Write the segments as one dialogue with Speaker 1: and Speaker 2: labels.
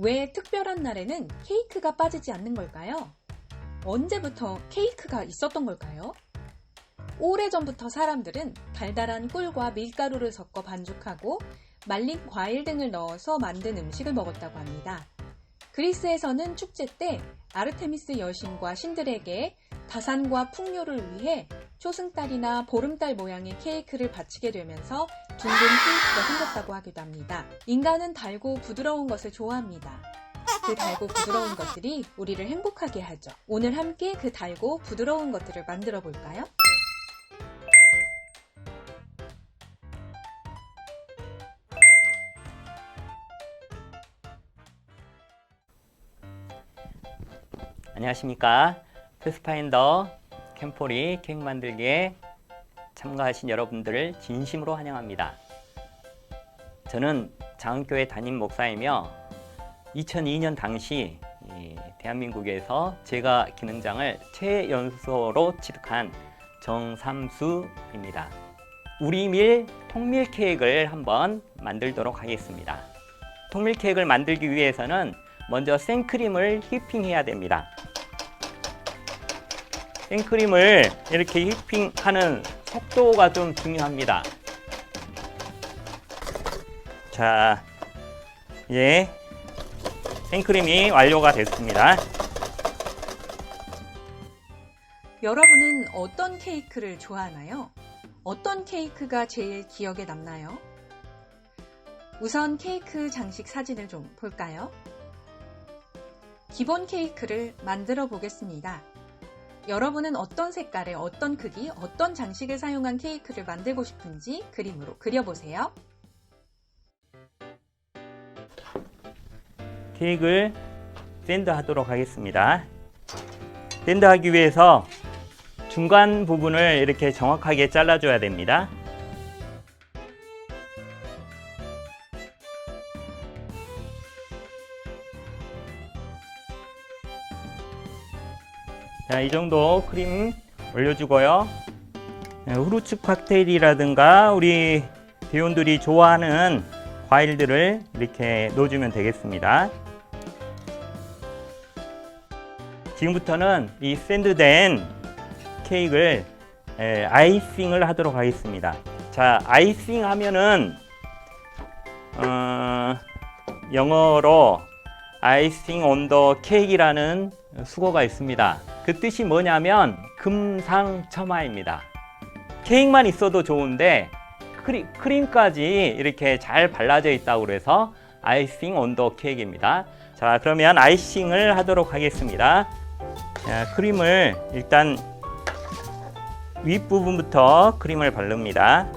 Speaker 1: 왜 특별한 날에는 케이크가 빠지지 않는 걸까요? 언제부터 케이크가 있었던 걸까요? 오래전부터 사람들은 달달한 꿀과 밀가루를 섞어 반죽하고 말린 과일 등을 넣어서 만든 음식을 먹었다고 합니다. 그리스에서는 축제 때 아르테미스 여신과 신들에게 다산과 풍요를 위해 초승달이나 보름달 모양의 케이크를 바치게 되면서 둥근 케이크가 생겼다고 하기도 합니다. 인간은 달고 부드러운 것을 좋아합니다. 그 달고 부드러운 것들이 우리를 행복하게 하죠. 오늘 함께 그 달고 부드러운 것들을 만들어 볼까요?
Speaker 2: 안녕하십니까. 패스파인더 캠포리 케이크 만들기에 참가하신 여러분들을 진심으로 환영합니다. 저는 장흥교회 담임 목사이며 2002년 당시 이 대한민국에서 제가 기능장을 최연소로 취득한 정삼수입니다. 우리밀 통밀 케이크를 한번 만들도록 하겠습니다. 통밀 케이크를 만들기 위해서는 먼저 생크림을 휘핑해야 됩니다. 생크림을 이렇게 휘핑하는 속도가 좀 중요합니다. 자, 이제 생크림이 완료가 됐습니다.
Speaker 1: 여러분은 어떤 케이크를 좋아하나요? 어떤 케이크가 제일 기억에 남나요? 우선 케이크 장식 사진을 좀 볼까요? 기본 케이크를 만들어 보겠습니다. 여러분은 어떤 색깔의 어떤 크기, 어떤 장식을 사용한 케이크를 만들고 싶은지 그림으로 그려보세요.
Speaker 2: 케이크를 샌드하도록 하겠습니다. 샌드하기 위해서 중간 부분을 이렇게 정확하게 잘라줘야 됩니다. 자, 이 정도 크림 올려주고요. 네, 후르츠 칵테일이라든가 우리 대원들이 좋아하는 과일들을 이렇게 넣어주면 되겠습니다. 지금부터는 이 샌드된 케이크를 에, 아이싱을 하도록 하겠습니다. 자, 아이싱 하면은 어, 영어로 아이싱 온 더 케이크라는 수고가 있습니다. 그 뜻이 뭐냐면 금상첨화입니다. 케이크만 있어도 좋은데 크리, 크림 까지 이렇게 잘 발라져 있다고 그래서 아이싱 온더 케이크입니다. 자, 그러면 아이싱을 하도록 하겠습니다. 자, 크림을 일단 윗부분부터 크림을 바릅니다.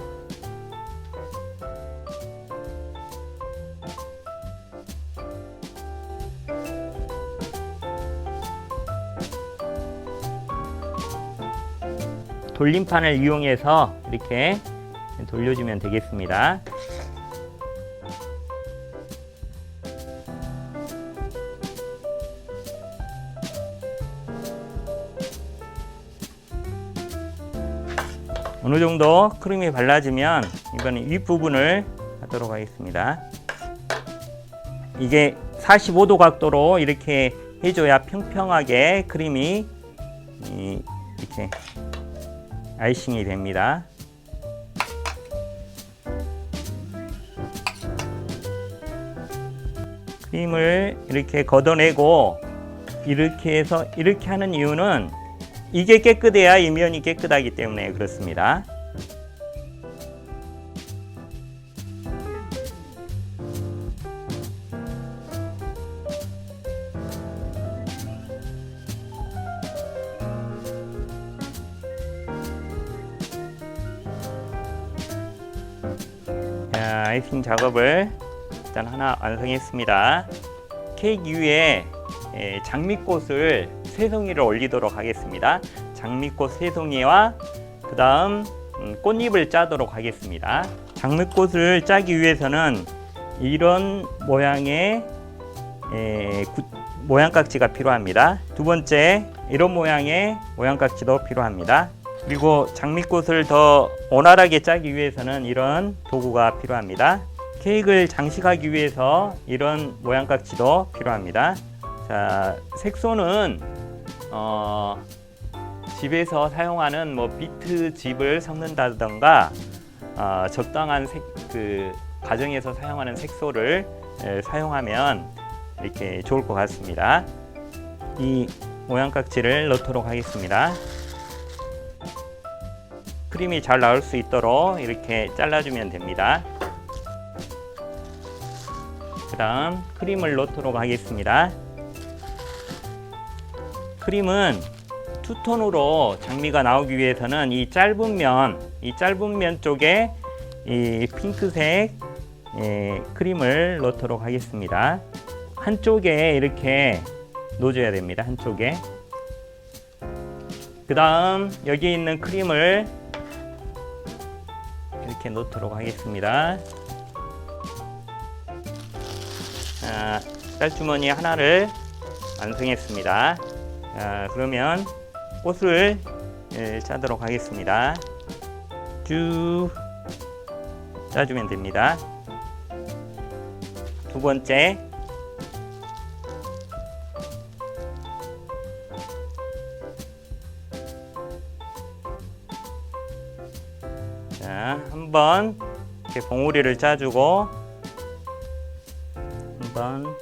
Speaker 2: 돌림판을 이용해서 이렇게 돌려주면 되겠습니다. 어느 정도 크림이 발라지면 이번엔 윗부분을 하도록 하겠습니다. 이게 45도 각도로 이렇게 해줘야 평평하게 크림이 이- 이렇게 아이싱이 됩니다. 크림을 이렇게 걷어내고 이렇게 해서 이렇게 하는 이유는 이게 깨끗해야 이면이 깨끗하기 때문에 그렇습니다. 자, 아이싱 작업을 일단 하나 완성했습니다. 케이크 위에 에, 장미꽃을 세 송이를 올리도록 하겠습니다. 장미꽃 세 송이와 그 다음 꽃잎을 짜도록 하겠습니다. 장미꽃을 짜기 위해서는 이런 모양의 에, 구- 모양깍지가 필요합니다. 두 번째 이런 모양의 모양깍지도 필요합니다. 그리고 장미꽃을 더 원활하게 짜기 위해서는 이런 도구가 필요합니다. 케이크를 장식하기 위해서 이런 모양깍지도 필요합니다. 자, 색소는 어, 집에서 사용하는 뭐 비트 즙을 섞는다던가 어, 적당한 색, 그 가정에서 사용하는 색소를 에, 사용하면 이렇게 좋을 것 같습니다. 이 모양깍지를 넣도록 하겠습니다. 크림이 잘 나올 수 있도록 이렇게 잘라주면 됩니다. 그 다음 크림을 넣도록 하겠습니다. 크림은 투톤으로 장미가 나오기 위해서는 이 짧은 면, 이 짧은 면 쪽에 이 핑크색 예, 크림을 넣도록 하겠습니다. 한쪽에 이렇게 놓아줘야 됩니다. 한쪽에. 그 다음 여기 있는 크림을 이렇게 넣도록 하겠습니다. 자, 쌀주머니 하나를 완성했습니다. 자, 그러면 꽃을 예, 짜도록 하겠습니다. 쭉 짜주면 됩니다. 두 번째 한번 이렇게 봉우리를 짜주고 한 번,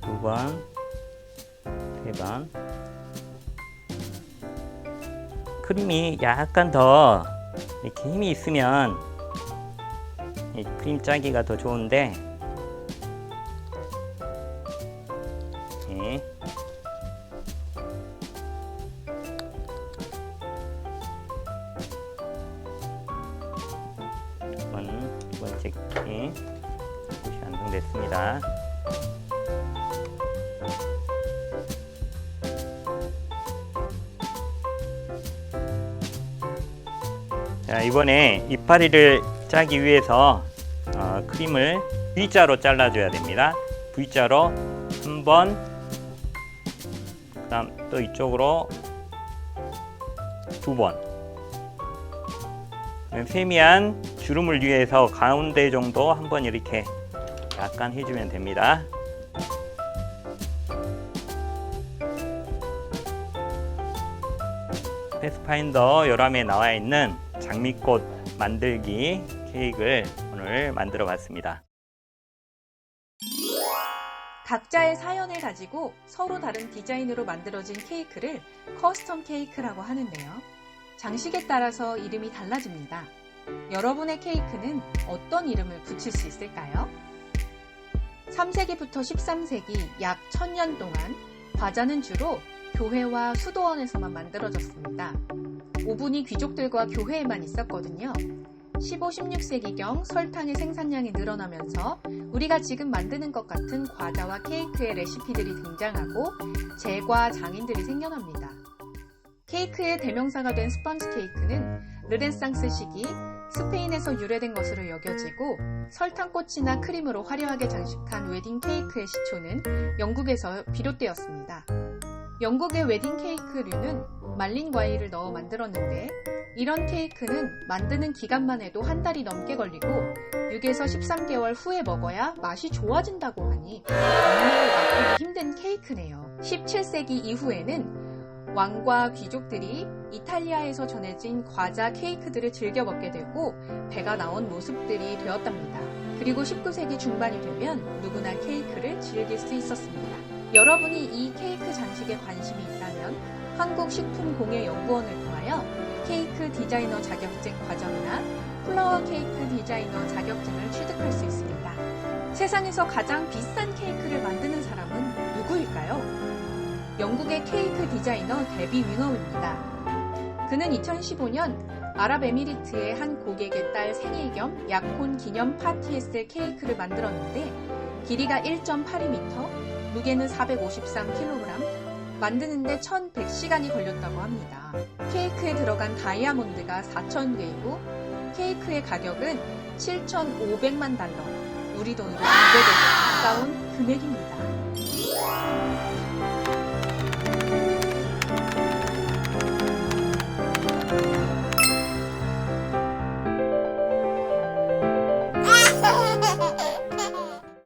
Speaker 2: 두 번, 세 번. 크림이 약간 더 이렇게 힘이 있으면 이 크림 짜기가 더 좋은데 네. 크림 꽃이 완성됐습니다. 자, 이번에 이파리를 짜기 위해서 어, 크림을 V자로 잘라줘야 됩니다. V자로 한 번, 그 다음 또 이쪽으로 두 번. 세미한 주름을 위해서 가운데 정도 한번 이렇게 약간 해주면 됩니다. 패스파인더 요람에 나와 있는 장미꽃 만들기 케이크를 오늘 만들어 봤습니다.
Speaker 1: 각자의 사연을 가지고 서로 다른 디자인으로 만들어진 케이크를 커스텀 케이크라고 하는데요. 장식에 따라서 이름이 달라집니다. 여러분의 케이크는 어떤 이름을 붙일 수 있을까요? 3세기부터 13세기 약 1000년 동안 과자는 주로 교회와 수도원에서만 만들어졌습니다. 오븐이 귀족들과 교회에만 있었거든요. 15, 16세기경 설탕의 생산량이 늘어나면서 우리가 지금 만드는 것 같은 과자와 케이크의 레시피들이 등장하고 제과 장인들이 생겨납니다. 케이크의 대명사가 된 스펀지 케이크는 르네상스 시기 스페인에서 유래된 것으로 여겨지고 설탕꽃이나 크림으로 화려하게 장식한 웨딩 케이크의 시초는 영국에서 비롯되었습니다. 영국의 웨딩 케이크류는 말린 과일을 넣어 만들었는데 이런 케이크는 만드는 기간만 해도 한 달이 넘게 걸리고 6에서 13개월 후에 먹어야 맛이 좋아진다고 하니 정말 맛보기 힘든 케이크네요. 17세기 이후에는 왕과 귀족들이 이탈리아에서 전해진 과자 케이크들을 즐겨 먹게 되고 배가 나온 모습들이 되었답니다. 그리고 19세기 중반이 되면 누구나 케이크를 즐길 수 있었습니다. 여러분이 이 케이크 장식에 관심이 있다면 한국식품공예연구원을 통하여 케이크 디자이너 자격증 과정이나 플라워 케이크 디자이너 자격증을 취득할 수 있습니다. 세상에서 가장 비싼 케이크를 만드는 사람은? 영국의 케이크 디자이너 데비 윙어입니다. 그는 2015년 아랍에미리트의 한 고객의 딸 생일 겸 약혼 기념 파티에 쓸 케이크를 만들었는데 길이가 1.82m, 무게는 453kg, 만드는데 1100시간이 걸렸다고 합니다. 케이크에 들어간 다이아몬드가 4,000개이고 케이크의 가격은 7,500만 달러, 우리 돈으로 200에 가까운 금액입니다.